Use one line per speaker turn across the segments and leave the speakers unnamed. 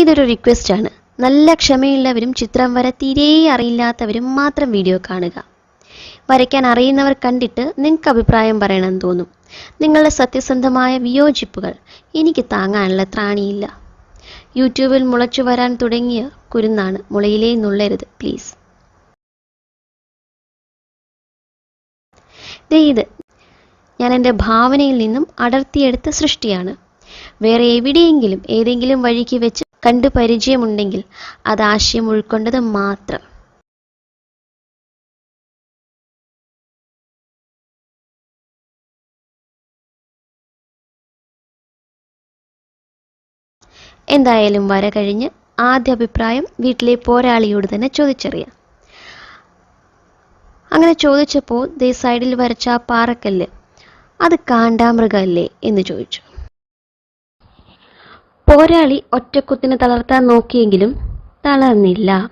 ഇതൊരു റിക്വസ്റ്റ് ആണ്. നല്ല ക്ഷമയുള്ളവരും ചിത്രം വര തീരെ അറിയില്ലാത്തവരും മാത്രം വീഡിയോ കാണുക. വരയ്ക്കാൻ അറിയുന്നവർ കണ്ടിട്ട് നിങ്ങൾക്ക് അഭിപ്രായം പറയണമെന്ന് തോന്നും. നിങ്ങളുടെ സത്യസന്ധമായ വിയോജിപ്പുകൾ എനിക്ക് താങ്ങാനുള്ള ത്രാണിയില്ല. യൂട്യൂബിൽ മുളച്ചു വരാൻ തുടങ്ങിയ കുരുന്നാണ്. മുളയിലേ നുള്ളരുത് പ്ലീസ് ഇത്. ഞാൻ എന്റെ ഭാവനയിൽ നിന്നും അടർത്തിയെടുത്ത സൃഷ്ടിയാണ്. വേറെ എവിടെയെങ്കിലും ഏതെങ്കിലും വഴിക്ക് വെച്ച് കണ്ടു പരിചയമുണ്ടെങ്കിൽ അത് ആശയം ഉൾക്കൊണ്ടത് മാത്രം. എന്തായാലും വര കഴിഞ്ഞ് ആദ്യ അഭിപ്രായം വീട്ടിലെ പോരാളിയോട് തന്നെ ചോദിച്ചറിയാം. അങ്ങനെ ചോദിച്ചപ്പോൾ ദേ സൈഡിൽ വരച്ച പാറക്കല്ല് അത് കാണ്ടാമൃഗമല്ലേ എന്ന് ചോദിച്ചു. പോരാളി ഒറ്റക്കുത്തിന് തളർത്താൻ നോക്കിയെങ്കിലും തളർന്നില്ല.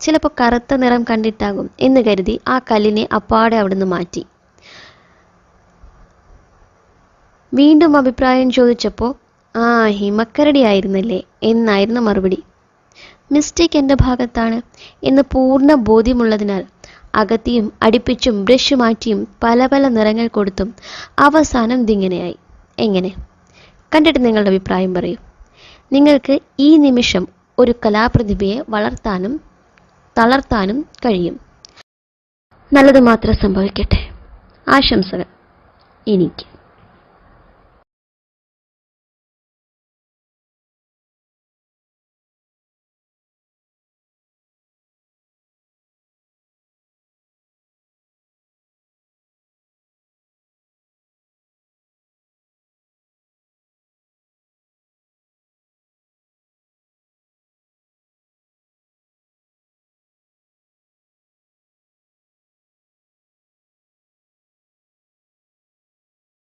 ചിലപ്പോൾ കറുത്ത നിറം കണ്ടിട്ടാകും എന്ന് കരുതി ആ കല്ലിനെ അപ്പാടെ അവിടുന്ന് മാറ്റി. വീണ്ടും അഭിപ്രായം ചോദിച്ചപ്പോൾ ആ ഹിമക്കരടി ആയിരുന്നല്ലേ? എന്നായിരുന്നു മറുപടി. മിസ്റ്റേക്ക് എന്റെ ഭാഗത്താണ് എന്ന് പൂർണ ബോധ്യമുള്ളതിനാൽ അകത്തിയും അടുപ്പിച്ചും ബ്രഷ് മാറ്റിയും പല പല നിറങ്ങൾ കൊടുത്തും അവസാനം ഇതിങ്ങനെയായി. എങ്ങനെ? കണ്ടിട്ട് നിങ്ങളുടെ അഭിപ്രായം പറയൂ. നിങ്ങൾക്ക് ഈ നിമിഷം ഒരു കലാപ്രതിഭയെ വളർത്താനും തളർത്താനും കഴിയും. നല്ലത് മാത്രം സംഭവിക്കട്ടെ. ആശംസകൾ. എനിക്ക്.